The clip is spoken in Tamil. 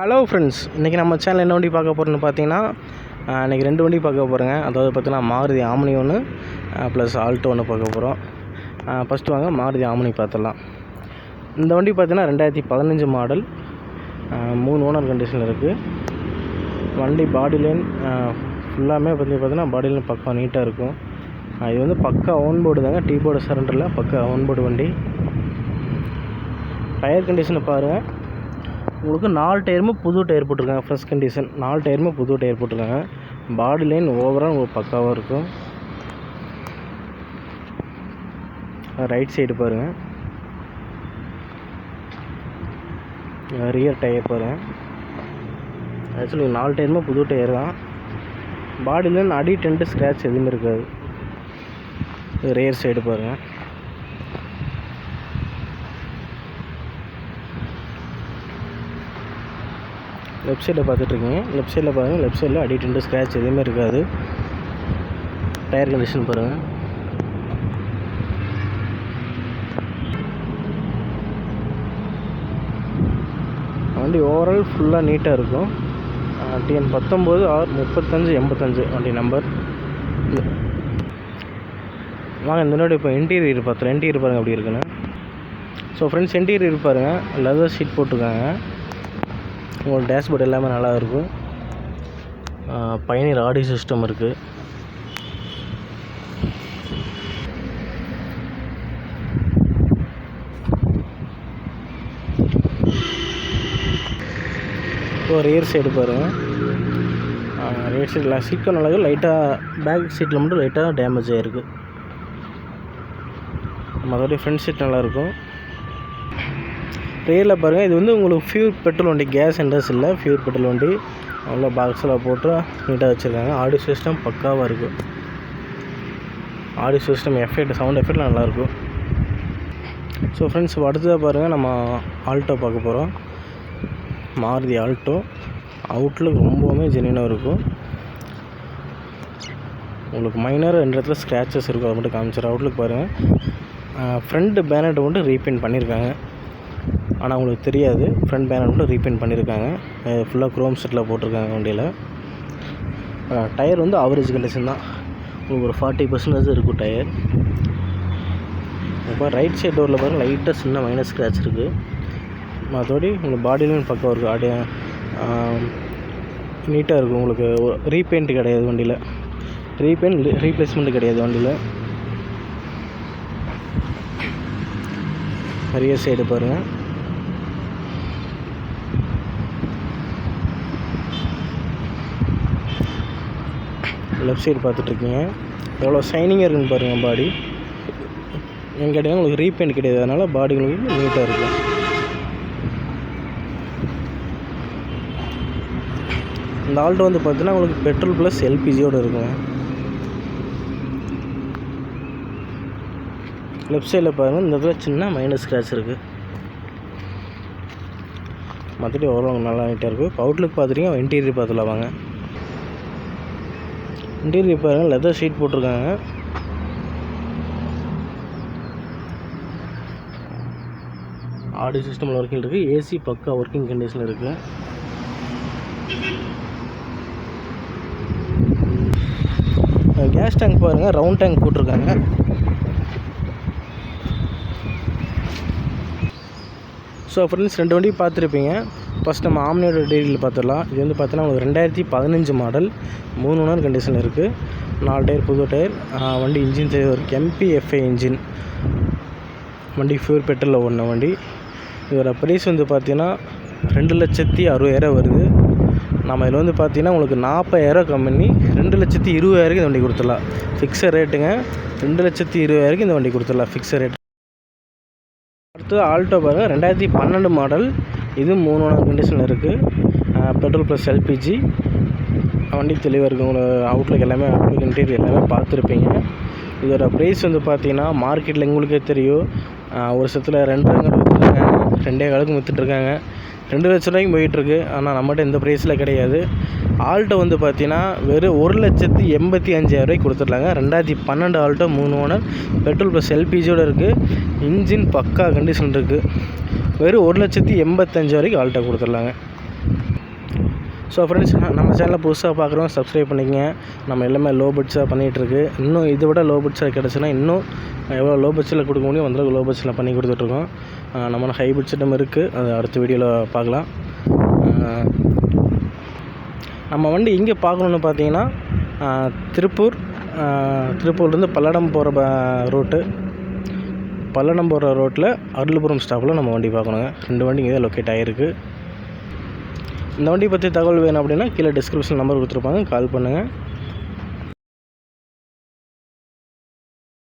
ஹலோ ஃப்ரெண்ட்ஸ் இன்றைக்கி நம்ம சேனல் என்ன வண்டி பார்க்க போகிறோன்னு பார்த்தீங்கன்னா இன்றைக்கி ரெண்டு வண்டி பார்க்க போகிறேங்க அதாவது பார்த்தீங்கன்னா மாருதி ஆம்னி ஒன்று ப்ளஸ் ஆல்டோ ஒன்று பார்க்க போகிறோம் ஃபஸ்ட்டு வாங்க மாருதி ஆம்னி பார்த்துடலாம். இந்த வண்டி பார்த்தீங்கன்னா ரெண்டாயிரத்தி பதினஞ்சு மாடல் மூணு ஓனர் கண்டிஷனில் இருக்குது வண்டி பாடி லைன் ஃபுல்லாமே வந்து பார்த்தீங்கன்னா பாடி லைன் பக்கம் நீட்டாக இருக்கும். இது வந்து பக்கா ஓன் போர்டு தாங்க. டீ போர்டு சரண்டரில் பக்கா ஓன் போர்டு வண்டி. டயர் கண்டிஷனை பாருங்கள் உங்களுக்கு நாலு டயருமே புது டயர் போட்டிருக்காங்க ஃப்ரெஷ் கண்டிஷன் நாலு டயருமே புது டயர் போட்டிருக்காங்க. பாடி லைன் ஓவரால் உங்களுக்கு பக்காவாக இருக்கும். ரைட் சைடு பாருங்கள் ரியர் டயர் பாருங்கள் ஆக்சுவலி நாலு டயருமே புது டயர் தான். பாடியில் அடி டென்ட்டு ஸ்க்ராட்ச் எதுவுமே இருக்காது. ரியர் சைடு பாருங்கள் லெஃப்ட் சைடில் பார்த்துட்ருக்கீங்க. லெஃப்ட் சைடில் பாருங்கள் லெஃப்ட் சைடில் அடி டென்ட்டு ஸ்க்ராட்ச் எதுவுமே இருக்காது. டயர் கண்டிஷன் பாருங்கள் வண்டி ஓவரால் ஃபுல்லாக நீட்டாக இருக்கும். டிஎன் பத்தொம்போது ஆர் முப்பத்தஞ்சு எண்பத்தஞ்சு. வண்டி நம்பர் வாங்க இந்த நோடி இப்போ இன்டீரியர் பார்த்துறேன் இன்டீரியர் பாருங்கள் அப்படி இருக்குன்னு. ஸோ ஃப்ரெண்ட்ஸ் இன்டீரியர் பாருங்கள் லெதர் ஷீட் போட்டிருக்காங்க. உங்களுக்கு டேஷ்போர்ட் எல்லாமே நல்லா இருக்கும் பயணியர் ஆடியோ சிஸ்டம் இருக்குது இப்போ ரியர் சைடு பாருங்கள் ரியர் சைடில் சீட்டும் நல்லா லைட்டாக பேக் சீட்டில் மட்டும் லைட்டாக டேமேஜ் ஆகிருக்கு மற்றபடி ஃப்ரண்ட் சீட் நல்லாயிருக்கும் ரியரில் பாருங்கள் இது வந்து உங்களுக்கு ஃபியூர் பெட்ரோல் வண்டி கேஸ் சென்டர்ஸ் இல்லை ஃபியூர் பெட்ரோல் வண்டி. நல்லா பாக்ஸில் போட்டு நீட்டாக வச்சுருக்காங்க. ஆடியோ சிஸ்டம் பக்காவாக இருக்கும் audio system effect sound effect நல்லாயிருக்கும் ஸோ ஃப்ரெண்ட்ஸ் அடுத்ததாக பாருங்கள் நம்ம ஆல்டோ பார்க்க போகிறோம் மாருதி ஆல்டோ அவுட்லுக் ரொம்பவுமே ஜென்யூனாக இருக்கும் உங்களுக்கு மைனர் ரெண்டு இடத்துல ஸ்க்ராச்சஸ் இருக்கும் அதை மட்டும் காமிச்சிடும் அவுட்லுக் பாருங்கள் ஃப்ரண்ட் பேனட் மட்டும் ரீபெயிண்ட் பண்ணியிருக்காங்க ஆனால் உங்களுக்கு தெரியாது. ஃப்ரண்ட் பேனர் மட்டும் ரீபெயிண்ட் பண்ணியிருக்காங்க. ஃபுல்லாக குரோம் செட்டில் போட்டிருக்காங்க வண்டியில். டயர் வந்து ஆவரேஜ் கண்டிஷன் தான். உங்களுக்கு ஒரு ஃபார்ட்டி பர்சன்டேஜ் இருக்கும் டயர் இப்போ ரைட் சைட் டோரில் பாருங்கள் லைட்டாக சின்ன மைனஸ் ஸ்க்ராட்ச் இருக்குது மற்றபடி உங்களுக்கு பாடியிலும் பக்கம் இருக்குது ஆடிய நீட்டாக இருக்கும் உங்களுக்கு ரீபெயிண்ட் கிடையாது வண்டியில். ரீபெயிண்ட் ரீப்ளேஸ்மெண்ட் கிடையாது வண்டியில். நிறைய சைடு பாருங்கள் லெஃப்ட் சைடு பார்த்துட்ருக்கீங்க. எவ்வளோ ஷைனிங்காக இருக்குன்னு பாருங்கள் பாடி என் கேட்டிங்கன்னா உங்களுக்கு ரீபெயிண்ட் கிடையாது. அதனால் பாடி உங்களுக்கு நீட்டாக இருக்கும் இந்த ஆல்டோ வந்து பார்த்தீங்கன்னா உங்களுக்கு பெட்ரோல் ப்ளஸ் எல்பிஜியோடு இருக்குங்க லெஃப்ட் சைடில் பாருங்கள் இந்த இடத்துல சின்ன மைனஸ் ஸ்க்ராட்ச் இருக்குது மற்றபடி ஓரளவுக்கு நல்லா நீட்டாக இருக்குது இப்போ அவுட்லுக் பார்த்துட்டீங்க இன்டீரியர் பார்த்துலாம் வாங்க. இன்டீரியர் பாருங்கள் லெதர் ஷீட் போட்டிருக்காங்க. ஆடியோ சிஸ்டமில் ஒர்க்கிங் இருக்குது ஏசி பக்கா ஒர்க்கிங் கண்டிஷனில் இருக்குது கேஸ் டேங்க் பாருங்கள் ரவுண்ட் டேங்க் போட்டிருக்காங்க. ஸோ ஃப்ரெண்ட்ஸ் ரெண்டு வண்டி பார்த்துருப்பீங்க. ஃபஸ்ட் நம்ம ஆம்னியோட டீட்டெயில் பார்த்துடலாம். இது வந்து பார்த்தோன்னா உங்களுக்கு ரெண்டாயிரத்தி பதினஞ்சு மாடல் மூணு ஓனர் கண்டிஷன் இருக்குது நாலு டயர் புது டயர். வண்டி இன்ஜின் ஒரு எம்பிஎஃப்ஐ இன்ஜின் வண்டி ஃபியூர் பெட்ரோலில் ஓடின வண்டி. இதோட ப்ரைஸ் வந்து பார்த்தீங்கன்னா ரெண்டு லட்சத்தி அறுபதாயிரம் வருது. நம்ம இதில் வந்து பார்த்தீங்கன்னா உங்களுக்கு நாற்பதாயிரம் கம்மி ரெண்டு லட்சத்தி இருபதாயிரக்கு இந்த வண்டி கொடுத்துடலாம். ஃபிக்ஸட் ரேட்டுங்க ரெண்டு லட்சத்தி இருபதாயிரக்கு இந்த வண்டி கொடுத்துடலாம். ஃபிக்ஸட் ரேட் அடுத்து ஆல்டோ பாருங்கள் ரெண்டாயிரத்தி பன்னெண்டு மாடல் இது மூணு கண்டிஷனில் இருக்குது பெட்ரோல் ப்ளஸ் எல்பிஜி வண்டி தெளிவாக இருக்குது உங்களோட அவுட்லுக் எல்லாமே அவுட்லுக் இன்டீரியர் எல்லாமே பார்த்துருப்பீங்க. இதோட ப்ரைஸ் வந்து பார்த்தீங்கன்னா மார்க்கெட்டில் உங்களுக்கே தெரியும். ஒரு சத்தில் ரெண்டு விற்றுருக்காங்க ரெண்டே காலுக்கு விற்றுட்ருக்காங்க ரெண்டு லட்ச ரூபாய்க்கு போயிட்டுருக்கு. ஆனால் நம்மகிட்ட இந்த ப்ரைஸில் கிடையாது. ஆல்டோ வந்து பார்த்தீங்கன்னா வெறும் ஒரு லட்சத்தி எண்பத்தி அஞ்சாயிரரூவாய்க்கு கொடுத்துட்லாங்க ரெண்டாயிரத்தி பன்னெண்டு ஆல்டோ மூணு ஓனர் பெட்ரோல் ப்ளஸ் எல்பிஜியோடு இருக்குது இன்ஜின் பக்கா கண்டிஷன் இருக்குது வெறும் ஒரு லட்சத்தி எண்பத்தஞ்சு வரைக்கும் ஆல்டோ கொடுத்துட்லாங்க ஸோ ஃப்ரெண்ட்ஸ் நம்ம சேனலை புதுசாக பார்க்குறோம் சப்ஸ்கிரைப் பண்ணிக்கங்க. நம்ம எல்லாமே லோ பட்ஜெட்டாக பண்ணிகிட்ருக்கு இன்னும் இதை விட லோ பட்ஜெட்டாக கிடச்சுன்னா இன்னும் எவ்வளோ லோ பட்ஜெட்டில் கொடுக்க முடியும் அந்தளவுக்கு லோ பட்ஜெட்டில் பண்ணி கொடுத்துட்ருக்கோம் நம்மளும் நம்ம ஹை இருக்குது அது அடுத்த வீடியோவில் பார்க்கலாம். நம்ம வண்டி எங்கே பார்க்கணுன்னு பார்த்தீங்கன்னா திருப்பூர் திருப்பூர்லேருந்து பல்லடம் போகிற ப ரூட்டு பல்லடம் போகிற ரோட்டில் அருள்புரம் ஸ்டாப்பில் நம்ம வண்டி பார்க்கணுங்க. ரெண்டு வண்டி இங்கே லொக்கேட் ஆகிருக்கு இந்த வண்டி பற்றி தகவல் வேணும் அப்படின்னா கீழே டிஸ்கிரிப்ஷன் நம்பர் கொடுத்துருப்பாங்க. கால் பண்ணுங்கள்